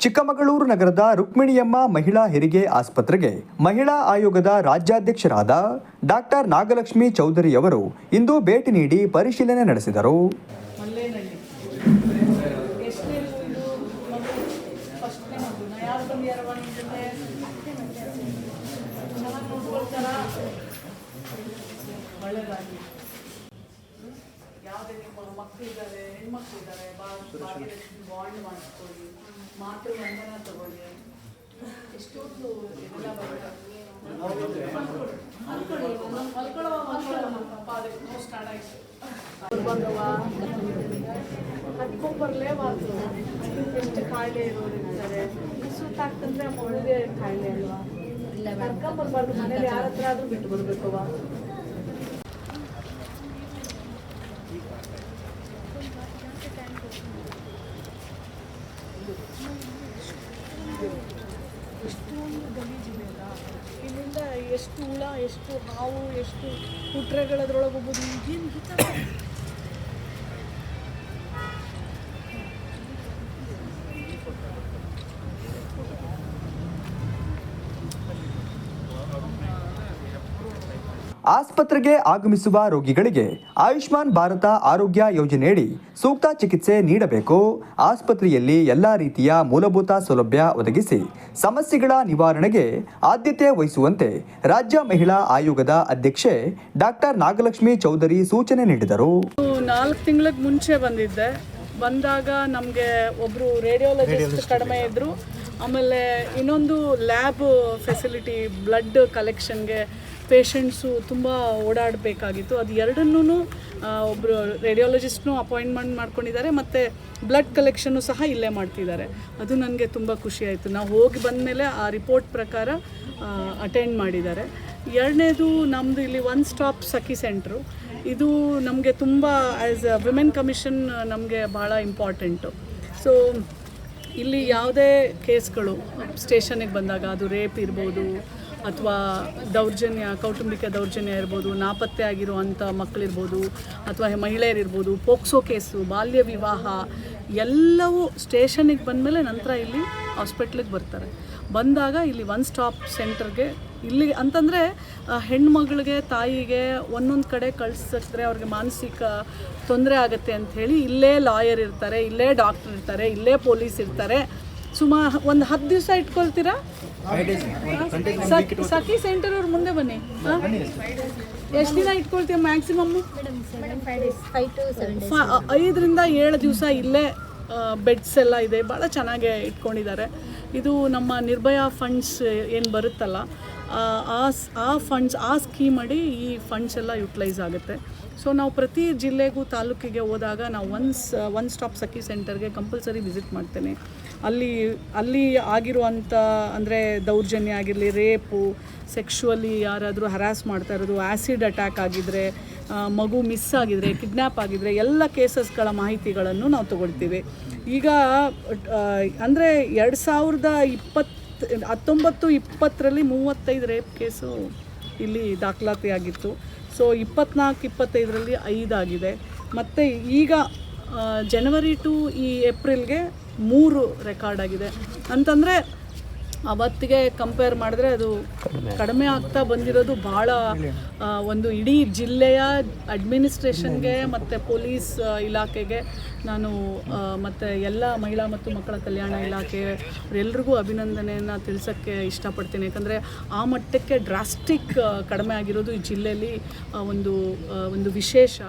ಚಿಕ್ಕಮಗಳೂರು ನಗರದ ರುಕ್ಮಿಣಿಯಮ್ಮ ಮಹಿಳಾ ಹೆರಿಗೆ ಆಸ್ಪತ್ರೆಗೆ ಮಹಿಳಾ ಆಯೋಗದ ರಾಜ್ಯಾಧ್ಯಕ್ಷರಾದ ಡಾಕ್ಟರ್ ನಾಗಲಕ್ಷ್ಮಿ ಚೌಧರಿ ಅವರು ಇಂದು ಭೇಟಿ ನೀಡಿ ಪರಿಶೀಲನೆ ನಡೆಸಿದರು ಎಷ್ಟನೇ ಇದು ಮಗು ಫಸ್ಟ್ನೇ ಮಗುನ ಯಾರು ಬಂದಿಯಾರವ ನಿನ್ನ ಜೊತೆ ಚೆನ್ನಾಗಿ ನೋಡ್ಕೊಳ್ತಾರ ಒಳ್ಳೇದಾಗಲಿ ಯಾವುದೇ ನಿಮ್ಮ ಮಕ್ಕಳು ಇದ್ದಾರೆ ಹೆಣ್ಮಕ್ಳು ಇದ್ದಾರೆ ಭಾಗ್ಯಲಕ್ಷ್ಮಿ ಬಾಂಡ್ ಮಾಡಿಸ್ಕೊಳ್ಳಿ ಮಾತೃ ವಂದನ ತಗೊಳ್ಳಿ ಎಷ್ಟೊಂದು ಇದೆಲ್ಲ ಬರುತ್ತೆ ಅದಕ್ಕೆ ಸ್ಟಾರ್ಟ್ ಆಯಿತು ಬಂದವ ಹತ್ಕೊಂಡ್ಬರ್ಲೇಬಾರ್ದು ಎಷ್ಟು ಕಾಯಿಲೆ ಇರೋರು ಇರ್ತಾರೆ ಸುತ್ತಾಗ್ತಂದ್ರೆ ಮಗುಗೆ ಕಾಯಿಲೆ ಅಲ್ವಾ ಕರ್ಕೊಂಬರ್ಬಾರ್ದು ಮನೇಲಿ ಯಾರ ಹತ್ರ ಆದ್ರೂ ಬಿಟ್ಟು ಬರ್ಬೇಕವ ಎಷ್ಟೊಂದು ಗಲೀಜಿದೆಯಲ್ಲ ಇಲ್ಲಿಂದ ಎಷ್ಟು ಹುಳ ಎಷ್ಟು ಹಾವು ಎಷ್ಟು ಕುಟ್ರೆಗಳದ್ರೊಳಗೆ ಹೋಗ್ಬೋದು? ಈಗೇನು ಗೊತ್ತಾಗ ಆಸ್ಪತ್ರೆಗೆ ಆಗಮಿಸುವ ರೋಗಿಗಳಿಗೆ ಆಯುಷ್ಮಾನ್ ಭಾರತ ಆರೋಗ್ಯ ಯೋಜನೆಯಡಿ ಸೂಕ್ತ ಚಿಕಿತ್ಸೆ ನೀಡಬೇಕು. ಆಸ್ಪತ್ರೆಯಲ್ಲಿ ಎಲ್ಲ ರೀತಿಯ ಮೂಲಭೂತ ಸೌಲಭ್ಯ ಒದಗಿಸಿ ಸಮಸ್ಯೆಗಳ ನಿವಾರಣೆಗೆ ಆದ್ಯತೆ ವಹಿಸುವಂತೆ ರಾಜ್ಯ ಮಹಿಳಾ ಆಯೋಗದ ಅಧ್ಯಕ್ಷೆ ಡಾಕ್ಟರ್ ನಾಗಲಕ್ಷ್ಮಿ ಚೌಧರಿ ಸೂಚನೆ ನೀಡಿದರು. ನಾಲ್ಕು ತಿಂಗಳಿಗೆ ಮುಂಚೆ ಬಂದಿದ್ದೆ. ಬಂದಾಗ ನಮಗೆ ಒಬ್ಬರು ರೇಡಿಯೋಲಜಿಸ್ಟ್ ಕಡಿಮೆ ಇದ್ದರು ಆಮೇಲೆ ಇನ್ನೊಂದು ಲ್ಯಾಬ್ ಫೆಸಿಲಿಟಿ ಬ್ಲಡ್ ಕಲೆಕ್ಷನ್ಗೆ ಪೇಷಂಟ್ಸು ತುಂಬ ಓಡಾಡಬೇಕಾಗಿತ್ತು. ಅದು ಎರಡನ್ನೂ ಒಬ್ಬರು ರೇಡಿಯೋಲಜಿಸ್ಟ್ನು ಅಪಾಯಿಂಟ್ಮೆಂಟ್ ಮಾಡ್ಕೊಂಡಿದ್ದಾರೆ. ಮತ್ತು ಬ್ಲಡ್ ಕಲೆಕ್ಷನ್ನು ಸಹ ಇಲ್ಲೇ ಮಾಡ್ತಿದ್ದಾರೆ. ಅದು ನನಗೆ ತುಂಬ ಖುಷಿ ಆಯಿತು. ನಾವು ಹೋಗಿ ಬಂದಮೇಲೆ ಆ ರಿಪೋರ್ಟ್ ಪ್ರಕಾರ ಅಟೆಂಡ್ ಮಾಡಿದ್ದಾರೆ. ಎರಡನೇದು ನಮ್ಮದು ಇಲ್ಲಿ ಒನ್ ಸ್ಟಾಪ್ ಸಖಿ ಸೆಂಟ್ರು ಇದು ನಮಗೆ ತುಂಬ ಆ್ಯಸ್ ಅ ವಿಮೆನ್ ಕಮಿಷನ್ ನಮಗೆ ಭಾಳ ಇಂಪಾರ್ಟೆಂಟು ಸೊ ಇಲ್ಲಿ ಯಾವುದೇ ಕೇಸ್ಗಳು, ಸ್ಟೇಷನಿಗೆ ಬಂದಾಗ ಅದು ರೇಪ್ ಇರ್ಬೋದು ಅಥವಾ ದೌರ್ಜನ್ಯ, ಕೌಟುಂಬಿಕ ದೌರ್ಜನ್ಯ ಇರ್ಬೋದು, ನಾಪತ್ತೆ ಆಗಿರುವಂಥ ಮಕ್ಕಳಿರ್ಬೋದು, ಅಥವಾ ಮಹಿಳೆಯರಿರ್ಬೋದು, ಪೋಕ್ಸೋ ಕೇಸು, ಬಾಲ್ಯ ವಿವಾಹ, ಎಲ್ಲವೂ ಸ್ಟೇಷನಿಗೆ ಬಂದಮೇಲೆ ನಂತರ ಇಲ್ಲಿ ಹಾಸ್ಪಿಟ್ಲಿಗೆ ಬರ್ತಾರೆ. ಬಂದಾಗ ಇಲ್ಲಿ ಒನ್ ಸ್ಟಾಪ್ ಸೆಂಟರ್ಗೆ ಇಲ್ಲಿ ಅಂತಂದರೆ ಹೆಣ್ಮಗಳಿಗೆ, ತಾಯಿಗೆ ಒಂದೊಂದು ಕಡೆ ಕಳ್ಸಿದ್ರೆ ಅವ್ರಿಗೆ ಮಾನಸಿಕ ತೊಂದರೆ ಆಗುತ್ತೆ ಅಂಥೇಳಿ ಇಲ್ಲೇ ಲಾಯರ್ ಇರ್ತಾರೆ, ಇಲ್ಲೇ ಡಾಕ್ಟರ್ ಇರ್ತಾರೆ, ಇಲ್ಲೇ ಪೊಲೀಸ್ ಇರ್ತಾರೆ. ಸುಮಾರು ಒಂದು ಹತ್ತು ದಿವಸ ಇಟ್ಕೊಳ್ತೀರಾ? ಸಖಿ- ಸಖಿ ಸೆಂಟರ್ ಅವ್ರ ಮುಂದೆ ಬನ್ನಿ. ಎಷ್ಟು ದಿನ ಇಟ್ಕೊಳ್ತೀಯ maximum madam five days five to seven days ಫ- ಐದರಿಂದ ಏಳು ದಿವಸ ಇಲ್ಲೇ ಬೆಡ್ಸ್ ಎಲ್ಲ ಇದೆ. ಭಾಳ ಚೆನ್ನಾಗೇ ಇಟ್ಕೊಂಡಿದ್ದಾರೆ. ಇದು ನಮ್ಮ ನಿರ್ಭಯ ಫಂಡ್ಸ್ ಏನು ಬರುತ್ತಲ್ಲ ಆ, ಆ ಫಂಡ್ಸ್ ಆ ಸ್ಕೀಮ್ ಅಡಿ ಈ ಫಂಡ್ಸ್ ಎಲ್ಲ ಯುಟಿಲೈಸ್ ಆಗುತ್ತೆ. ಸೊ ನಾವು ಪ್ರತಿ ಜಿಲ್ಲೆಗೂ ತಾಲೂಕಿಗೆ ಹೋದಾಗ ನಾವು ಒನ್ಸ್ ಒನ್ ಸ್ಟಾಪ್ ಸಖಿ ಸೆಂಟರ್ಗೆ ಕಂಪಲ್ಸರಿ ವಿಸಿಟ್ ಮಾಡ್ತೇನೆ. ಅಲ್ಲಿ ಅಲ್ಲಿ ಆಗಿರುವಂಥ ಅಂದರೆ ದೌರ್ಜನ್ಯ ಆಗಿರಲಿ ರೇಪು ಸೆಕ್ಷುವಲಿ ಯಾರಾದರೂ ಹರಾಸ್ ಮಾಡ್ತಾ ಇರೋದು ಆ್ಯಸಿಡ್ ಅಟ್ಯಾಕ್ ಆಗಿದ್ದರೆ ಮಗು ಮಿಸ್ ಆಗಿದ್ರೆ ಕಿಡ್ನ್ಯಾಪ್ ಆಗಿದ್ರೆ, ಎಲ್ಲ ಕೇಸಸ್ಗಳ ಮಾಹಿತಿಗಳನ್ನು ನಾವು ತಗೊಳ್ತೀವಿ. ಈಗ ಅಂದರೆ ಎರಡು ಸಾವಿರದ ಇಪ್ಪತ್ತು, ಹತ್ತೊಂಬತ್ತು ಇಪ್ಪತ್ತರಲ್ಲಿ ಮೂವತ್ತೈದು ರೇಪ್ ಕೇಸು ಇಲ್ಲಿ ದಾಖಲಾತಿ ಆಗಿತ್ತು ಸೊ ಇಪ್ಪತ್ನಾಲ್ಕು ಇಪ್ಪತ್ತೈದರಲ್ಲಿ ಐದಾಗಿದೆ ಮತ್ತು ಈಗ ಜನವರಿ ಟು ಈ ಏಪ್ರಿಲ್ಗೆ ಮೂರು ರೆಕಾರ್ಡ್ ಆಗಿದೆ. ಅಂತಂದರೆ ಅವತ್ತಿಗೆ ಕಂಪೇರ್ ಮಾಡಿದ್ರೆ ಅದು ಕಡಿಮೆ. ಆಗ್ತಾ ಬಂದಿರೋದು ಭಾಳ ಒಂದು ಇಡೀ ಜಿಲ್ಲೆಯ ಅಡ್ಮಿನಿಸ್ಟ್ರೇಷನ್ಗೆ ಮತ್ತು ಪೊಲೀಸ್ ಇಲಾಖೆಗೆ. ನಾನು ಮತ್ತು ಎಲ್ಲ ಮಹಿಳಾ ಮತ್ತು ಮಕ್ಕಳ ಕಲ್ಯಾಣ ಇಲಾಖೆ ಎಲ್ರಿಗೂ ಅಭಿನಂದನೆಯನ್ನು ತಿಳಿಸೋಕ್ಕೆ ಇಷ್ಟಪಡ್ತೀನಿ. ಯಾಕಂದರೆ ಆ ಮಟ್ಟಕ್ಕೆ ಡ್ರಾಸ್ಟಿಕ್ ಕಡಿಮೆ ಆಗಿರೋದು ಈ ಜಿಲ್ಲೆಯಲ್ಲಿ ಒಂದು ಒಂದು ವಿಶೇಷ.